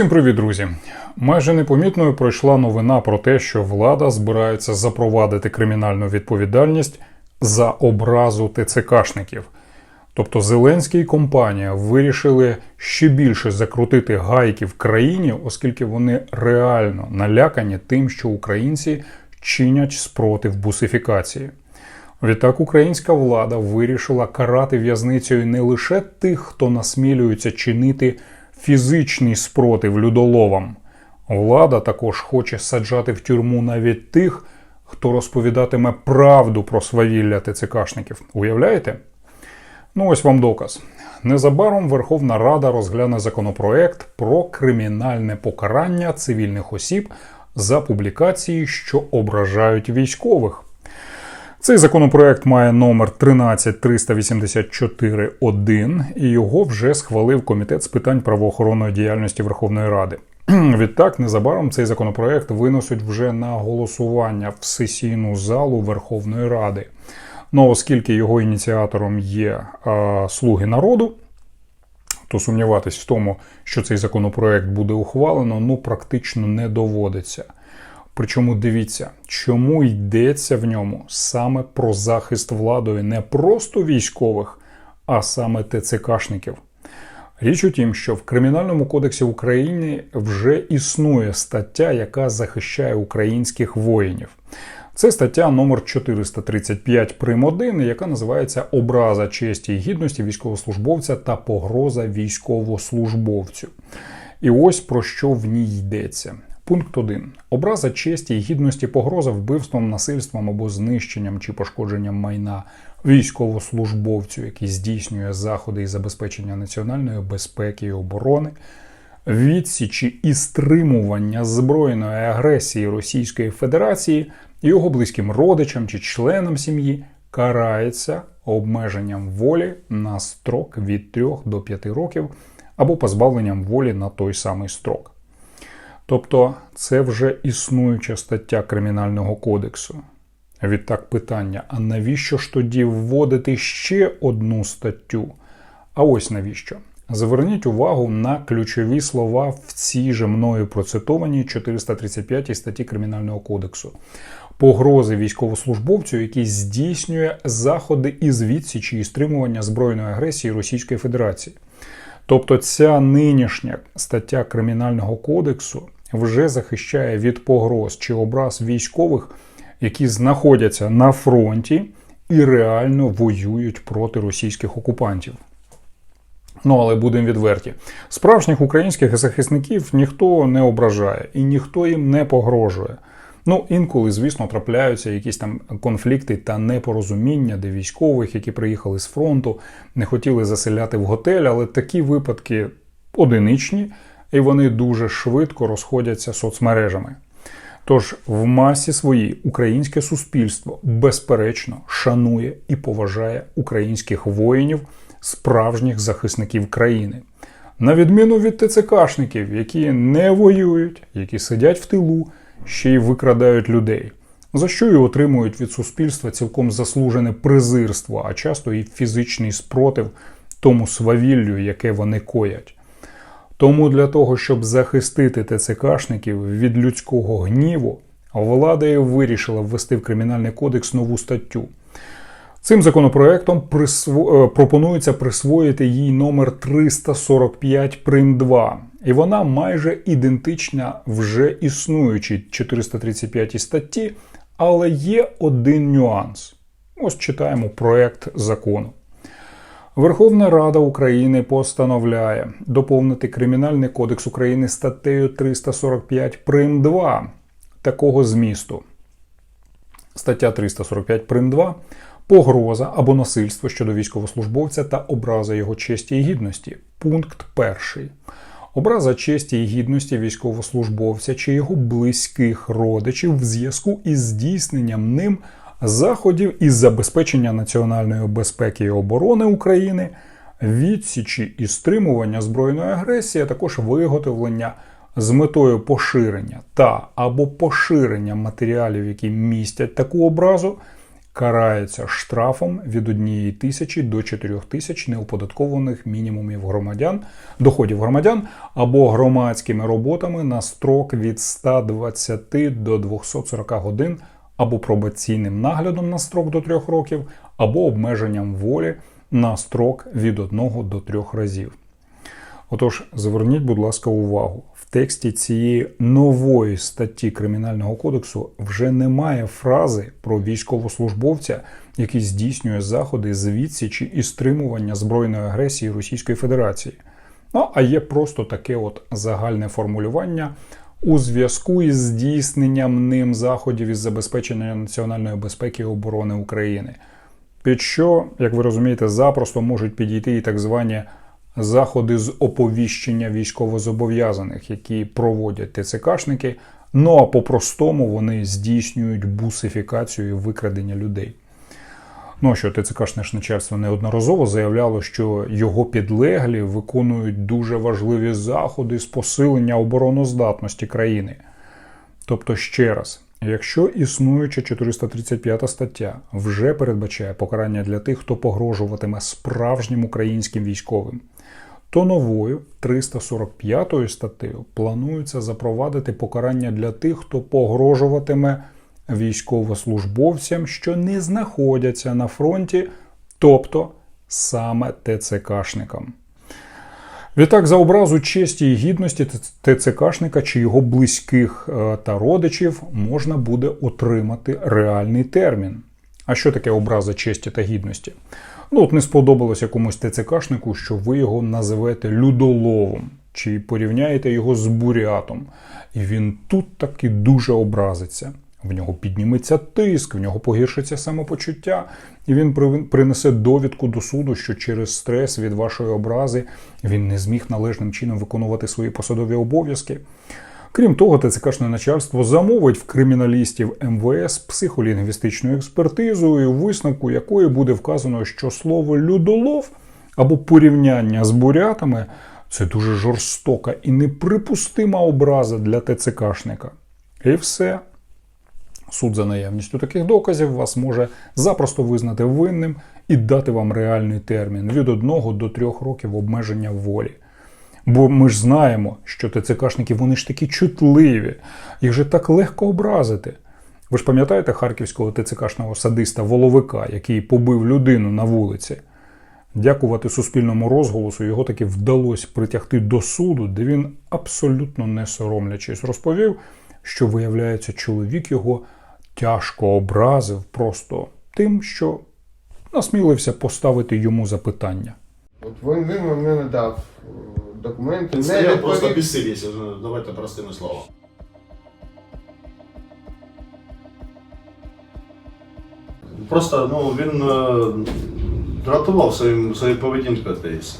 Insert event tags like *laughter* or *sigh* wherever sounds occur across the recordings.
Всім привіт, друзі! Майже непомітною пройшла новина про те, що влада збирається запровадити кримінальну відповідальність за образу ТЦКшників. Тобто Зеленський і компанія вирішили ще більше закрутити гайки в країні, оскільки вони реально налякані тим, що українці чинять спротив бусифікації. Відтак українська влада вирішила карати в'язницею не лише тих, хто насмілюється чинити фізичний спротив людоловам. Влада також хоче саджати в тюрму навіть тих, хто розповідатиме правду про свавілля ТЦКшників. Уявляєте? Ну ось вам доказ. Незабаром Верховна Рада розгляне законопроект про кримінальне покарання цивільних осіб за публікації, що ображають військових. Цей законопроект має номер 13384-1 і його вже схвалив Комітет з питань правоохоронної діяльності Верховної Ради. *clears throat* Відтак, незабаром цей законопроект виносять вже на голосування в сесійну залу Верховної Ради. Ну, оскільки його ініціатором є а, слуги народу, то сумніватись в тому, що цей законопроект буде ухвалено, ну практично не доводиться. Причому дивіться, чому йдеться в ньому саме про захист владою не просто військових, а саме ТЦКшників. Річ у тім, що в Кримінальному кодексі України вже існує стаття, яка захищає українських воїнів. Це стаття номер 435 прим. 1, яка називається Образа честі і гідності військовослужбовця та погроза військовослужбовцю. І ось про що в ній йдеться. Пункт 1. Образа честі і гідності погроза вбивством, насильством або знищенням чи пошкодженням майна військовослужбовцю, який здійснює заходи із забезпечення національної безпеки і оборони, відсічі і стримування збройної агресії Російської Федерації його близьким родичам чи членам сім'ї карається обмеженням волі на строк від 3 до 5 років або позбавленням волі на той самий строк. Тобто це вже існуюча стаття Кримінального кодексу. Відтак питання: а навіщо ж тоді вводити ще одну статтю? А ось навіщо? Зверніть увагу на ключові слова в цій же мною процитованій 435 статті Кримінального кодексу. Погрози військовослужбовцю, який здійснює заходи із відсічі і стримування збройної агресії Російської Федерації. Тобто ця нинішня стаття Кримінального кодексу вже захищає від погроз чи образ військових, які знаходяться на фронті і реально воюють проти російських окупантів. Ну, але будемо відверті. Справжніх українських захисників ніхто не ображає і ніхто їм не погрожує. Ну, інколи, звісно, трапляються якісь там конфлікти та непорозуміння, де військових, які приїхали з фронту, не хотіли заселяти в готель, але такі випадки одиничні, і вони дуже швидко розходяться соцмережами. Тож в масі своїй українське суспільство безперечно шанує і поважає українських воїнів, справжніх захисників країни. На відміну від ТЦКшників, які не воюють, які сидять в тилу, ще й викрадають людей, за що й отримують від суспільства цілком заслужене презирство, а часто і фізичний спротив тому свавіллю, яке вони коять. Тому для того, щоб захистити ТЦКшників від людського гніву, влада і вирішила ввести в Кримінальний кодекс нову статтю. Цим законопроектом присво... пропонується присвоїти їй номер 345 прим 2. І вона майже ідентична вже існуючій 435 статті, але є один нюанс. Ось читаємо проект закону. Верховна Рада України постановляє доповнити Кримінальний кодекс України статтею 345 прим 2 такого змісту. Стаття 345 прим 2 погроза або насильство щодо військовослужбовця та образа його честі і гідності. Пункт перший. Образа честі і гідності військовослужбовця чи його близьких родичів в зв'язку із здійсненням ним заходів із забезпечення національної безпеки і оборони України, відсічі і стримування збройної агресії, а також виготовлення з метою поширення та або поширення матеріалів, які містять таку образу, карається штрафом від 1 тисячі до 4 тисяч неоподаткованих мінімумів громадян, доходів громадян або громадськими роботами на строк від 120 до 240 годин, або пробаційним наглядом на строк до 3 років, або обмеженням волі на строк від 1 до 3 разів. Отож, зверніть, будь ласка, увагу. В тексті цієї нової статті Кримінального кодексу вже немає фрази про військовослужбовця, який здійснює заходи з відсічі і стримування збройної агресії Російської Федерації. Ну, а є просто таке от загальне формулювання у зв'язку із здійсненням ним заходів із забезпечення національної безпеки і оборони України. Під що, як ви розумієте, запросто можуть підійти і так звані заходи з оповіщення військовозобов'язаних, які проводять ТЦКшники. Ну а по-простому вони здійснюють бусифікацію і викрадення людей. Ну, а що ТЦКшне начальство неодноразово заявляло, що його підлеглі виконують дуже важливі заходи з посилення обороноздатності країни. Тобто, ще раз, якщо існуюча 435 стаття вже передбачає покарання для тих, хто погрожуватиме справжнім українським військовим, то новою 345 статтею планується запровадити покарання для тих, хто погрожуватиме військовослужбовцям, що не знаходяться на фронті, тобто саме ТЦКшникам. Відтак, за образу честі і гідності ТЦКшника чи його близьких е, та родичів можна буде отримати реальний термін. А що таке образа честі та гідності? Ну, от не сподобалось якомусь ТЦКшнику, що ви його називете людоловом, чи порівняєте його з бурятом. І він тут таки дуже образиться. В нього підніметься тиск, в нього погіршиться самопочуття, і він принесе довідку до суду, що через стрес від вашої образи він не зміг належним чином виконувати свої посадові обов'язки. Крім того, ТЦКшне начальство замовить в криміналістів МВС психолінгвістичну експертизу, у висновку якої буде вказано, що слово людолов або порівняння з бурятами це дуже жорстока і неприпустима образа для ТЦКшника. І все. Суд за наявністю таких доказів вас може запросто визнати винним і дати вам реальний термін від 1 до 3 років обмеження волі. Бо ми ж знаємо, що ТЦКшники вони ж такі чутливі, їх же так легко образити. Ви ж пам'ятаєте харківського ТЦКшного садиста Воловика, який побив людину на вулиці? Дякувати суспільному розголосу його таки вдалося притягти до суду, де він абсолютно не соромлячись розповів, що, виявляється, чоловік його тяжко образив просто тим, що насмілився поставити йому запитання. От він, він мені не дав е, документи, не стояв просто відповів. давайте простими словами. Просто ну, він е, дратував своїм, своєю поведінкою десь.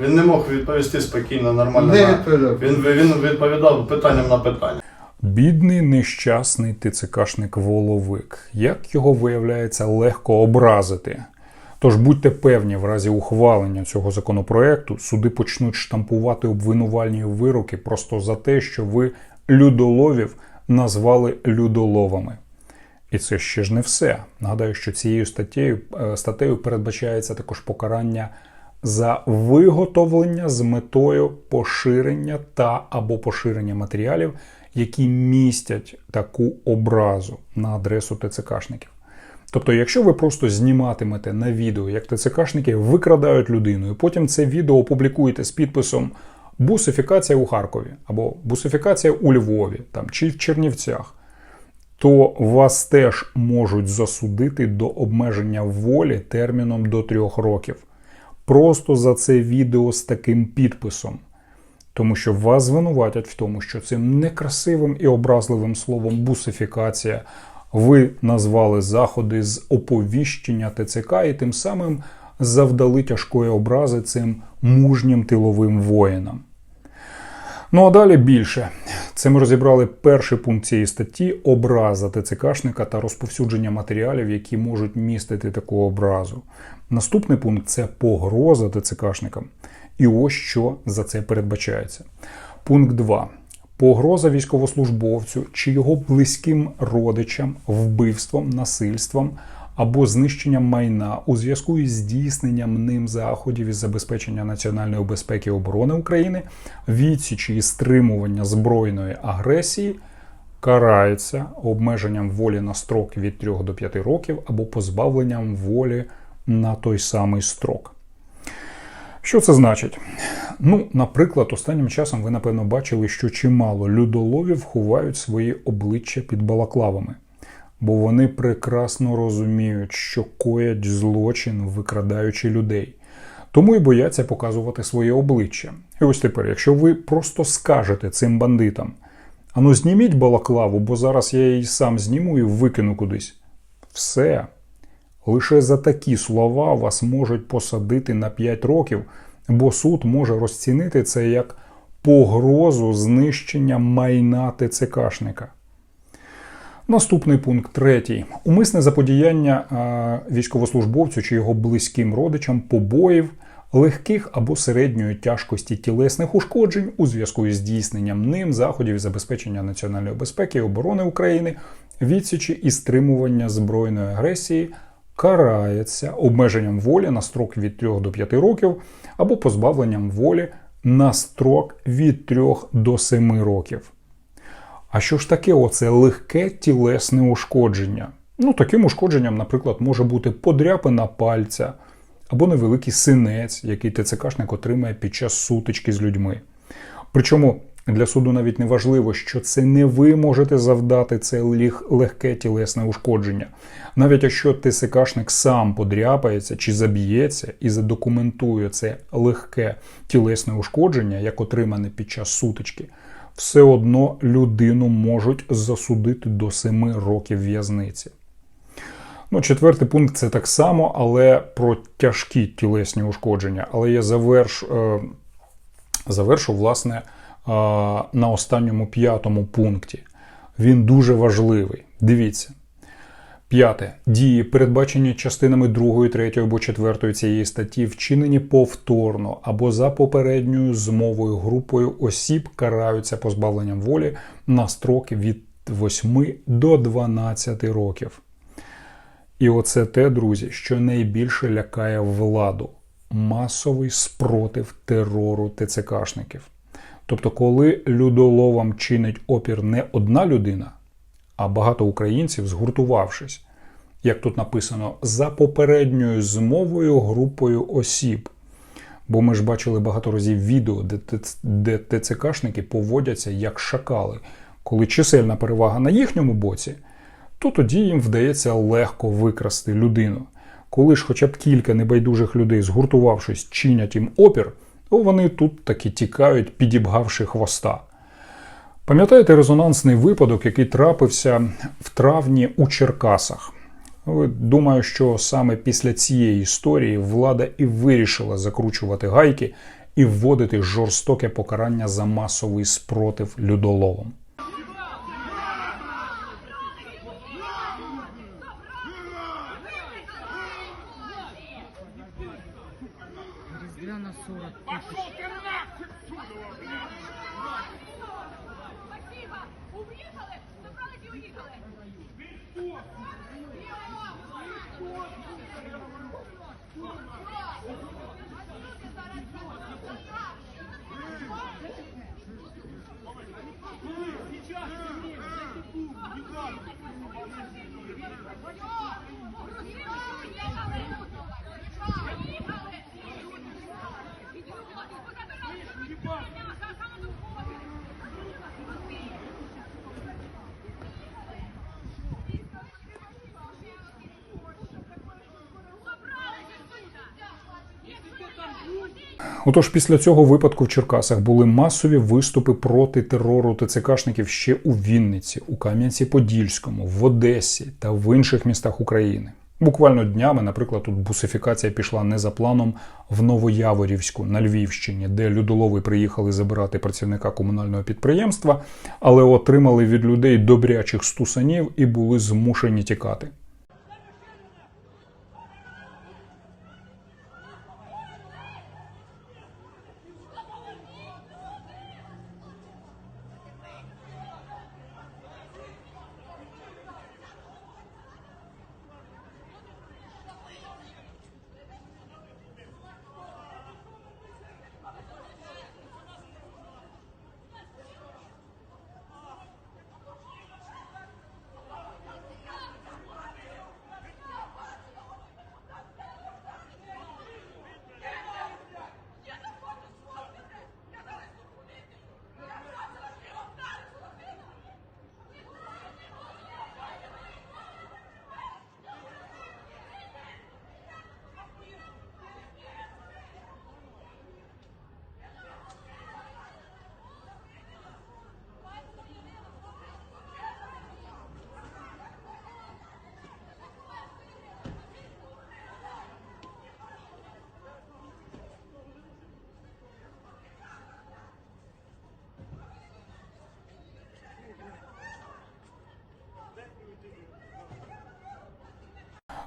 Він не мог відповісти спокійно, нормально. Не на- відповідав. Він, він відповідав питанням на питання. Бідний нещасний ТЦКшник Воловик. Як його виявляється легко образити? Тож будьте певні, в разі ухвалення цього законопроекту суди почнуть штампувати обвинувальні вироки просто за те, що ви людоловів назвали людоловами. І це ще ж не все. Нагадаю, що цією статтею, е, статтею передбачається також покарання за виготовлення з метою поширення та або поширення матеріалів, які містять таку образу на адресу ТЦКшників. Тобто, якщо ви просто зніматимете на відео, як ТЦКшники викрадають людину, і потім це відео опублікуєте з підписом Бусифікація у Харкові або Бусифікація у Львові там, чи в Чернівцях, то вас теж можуть засудити до обмеження волі терміном до трьох років. Просто за це відео з таким підписом. Тому що вас звинуватять в тому, що цим некрасивим і образливим словом бусифікація ви назвали заходи з оповіщення ТЦК і тим самим завдали тяжкої образи цим мужнім тиловим воїнам. Ну а далі більше. Це ми розібрали перший пункт цієї статті образа ТЦКшника та розповсюдження матеріалів, які можуть містити таку образу. Наступний пункт це погроза ТЦКшникам. І ось що за це передбачається. Пункт 2. Погроза військовослужбовцю чи його близьким родичам вбивством, насильством або знищенням майна у зв'язку із здійсненням ним заходів із забезпечення національної безпеки і оборони України, відсічі і стримування збройної агресії карається обмеженням волі на строк від 3 до 5 років або позбавленням волі на той самий строк. Що це значить? Ну, наприклад, останнім часом ви напевно бачили, що чимало людоловів ховають свої обличчя під балаклавами, бо вони прекрасно розуміють, що коять злочин, викрадаючи людей. Тому і бояться показувати своє обличчя. І ось тепер, якщо ви просто скажете цим бандитам, ану зніміть балаклаву, бо зараз я її сам зніму і викину кудись. Все. Лише за такі слова вас можуть посадити на 5 років, бо суд може розцінити це як погрозу знищення майна ТЦКшника. Наступний пункт третій. Умисне заподіяння військовослужбовцю чи його близьким родичам побоїв, легких або середньої тяжкості тілесних ушкоджень у зв'язку із здійсненням ним заходів забезпечення національної безпеки і оборони України, відсічі і стримування збройної агресії карається обмеженням волі на строк від 3 до 5 років або позбавленням волі на строк від 3 до 7 років. А що ж таке оце легке тілесне ушкодження? Ну, таким ушкодженням, наприклад, може бути подряпина пальця або невеликий синець, який ТЦКшник отримає під час сутички з людьми. Причому для суду навіть не важливо, що це не ви можете завдати це легке тілесне ушкодження. Навіть якщо ТСКшник сам подряпається чи заб'ється і задокументує це легке тілесне ушкодження, як отримане під час сутички, все одно людину можуть засудити до 7 років в'язниці. Ну, четвертий пункт це так само, але про тяжкі тілесні ушкодження. Але я заверш, е, завершу, власне, на останньому п'ятому пункті. Він дуже важливий. Дивіться. П'яте. Дії, передбачені частинами 2, 3 або 4 цієї статті, вчинені повторно або за попередньою змовою групою осіб караються позбавленням волі на строки від 8 до 12 років. І оце те, друзі, що найбільше лякає владу масовий спротив терору ТЦКшників. Тобто, коли людоловам чинить опір не одна людина, а багато українців, згуртувавшись, як тут написано, за попередньою змовою групою осіб. Бо ми ж бачили багато разів відео, де, ТЦКшники поводяться як шакали. Коли чисельна перевага на їхньому боці, то тоді їм вдається легко викрасти людину. Коли ж хоча б кілька небайдужих людей, згуртувавшись, чинять їм опір, то вони тут таки тікають, підібгавши хвоста. Пам'ятаєте резонансний випадок, який трапився в травні у Черкасах? Думаю, що саме після цієї історії влада і вирішила закручувати гайки і вводити жорстоке покарання за масовий спротив людоловам. Отож, після цього випадку в Черкасах були масові виступи проти терору ТЦКшників ще у Вінниці, у Кам'янці-Подільському, в Одесі та в інших містах України. Буквально днями, наприклад, тут бусифікація пішла не за планом в Новояворівську на Львівщині, де людолови приїхали забирати працівника комунального підприємства, але отримали від людей добрячих стусанів і були змушені тікати.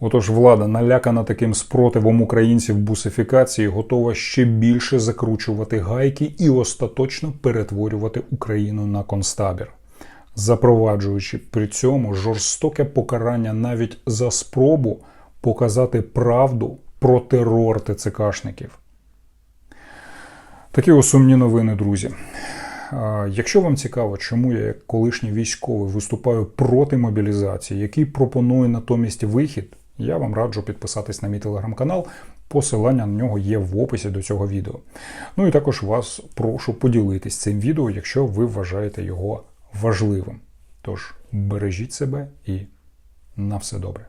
Отож, влада, налякана таким спротивом українців бусифікації, готова ще більше закручувати гайки і остаточно перетворювати Україну на концтабір, запроваджуючи при цьому жорстоке покарання навіть за спробу показати правду про терор ТЦКшників. Такі ось сумні новини, друзі. Якщо вам цікаво, чому я як колишній військовий виступаю проти мобілізації, який пропонує натомість вихід, я вам раджу підписатись на мій телеграм-канал. Посилання на нього є в описі до цього відео. Ну і також вас прошу поділитись цим відео, якщо ви вважаєте його важливим. Тож бережіть себе і на все добре.